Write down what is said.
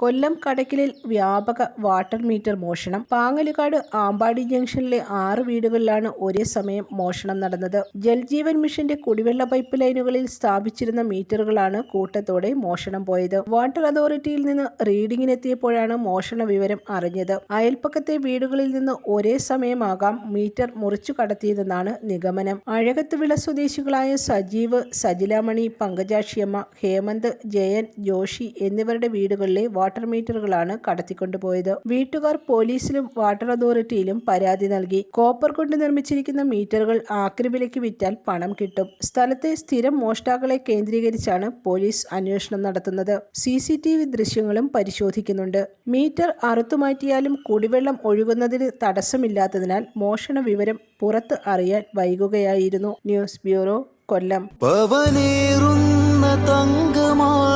കൊല്ലം കടക്കിലിൽ വ്യാപക water metre മോഷണം. പാങ്ങലുകാട് ആമ്പാടി ജംഗ്ഷനിലെ ആറ് വീടുകളിലാണ് ഒരേ സമയം മോഷണം നടന്നത്. ജൽജീവൻ മിഷന്റെ കുടിവെള്ള പൈപ്പ് ലൈനുകളിൽ സ്ഥാപിച്ചിരുന്ന മീറ്ററുകളാണ് കൂട്ടത്തോടെ മോഷണം പോയത്. വാട്ടർ അതോറിറ്റിയിൽ നിന്ന് റീഡിങ്ങിനെത്തിയപ്പോഴാണ് മോഷണ വിവരം അറിഞ്ഞത്. അയൽപ്പക്കത്തെ വീടുകളിൽ നിന്ന് ഒരേ സമയമാകാം മീറ്റർ മുറിച്ചു കടത്തിയതെന്നാണ് നിഗമനം. അഴകത്തുവിള സ്വദേശികളായ സജീവ് സജിലാമണി പങ്കജാക്ഷിയമ്മ ഹേമന്ത് ജയൻ ജോഷി എന്നിവരുടെ വീടുകളിലെ വാട്ടർ മീറ്ററുകളാണ് കടത്തിക്കൊണ്ടുപോയത്. വീട്ടുകാർ പോലീസിലും വാട്ടർ അതോറിറ്റിയിലും പരാതി നൽകി. കോപ്പർ കൊണ്ട് നിർമ്മിച്ചിരിക്കുന്ന മീറ്ററുകൾ ആക്രിവിലയ്ക്ക് വിറ്റാൽ പണം കിട്ടും. സ്ഥലത്തെ സ്ഥിരം മോഷ്ടാക്കളെ കേന്ദ്രീകരിച്ചാണ് പോലീസ് അന്വേഷണം നടത്തുന്നത്. സി സി ടി വി ദൃശ്യങ്ങളും പരിശോധിക്കുന്നുണ്ട്. മീറ്റർ അറുത്തുമാറ്റിയാലും കുടിവെള്ളം ഒഴുകുന്നതിന് തടസ്സമില്ലാത്തതിനാൽ മോഷണ വിവരം പുറത്ത് അറിയാൻ വൈകുകയായിരുന്നു. News bureau Kollam. പവനേറുന്ന തങ്കമാണു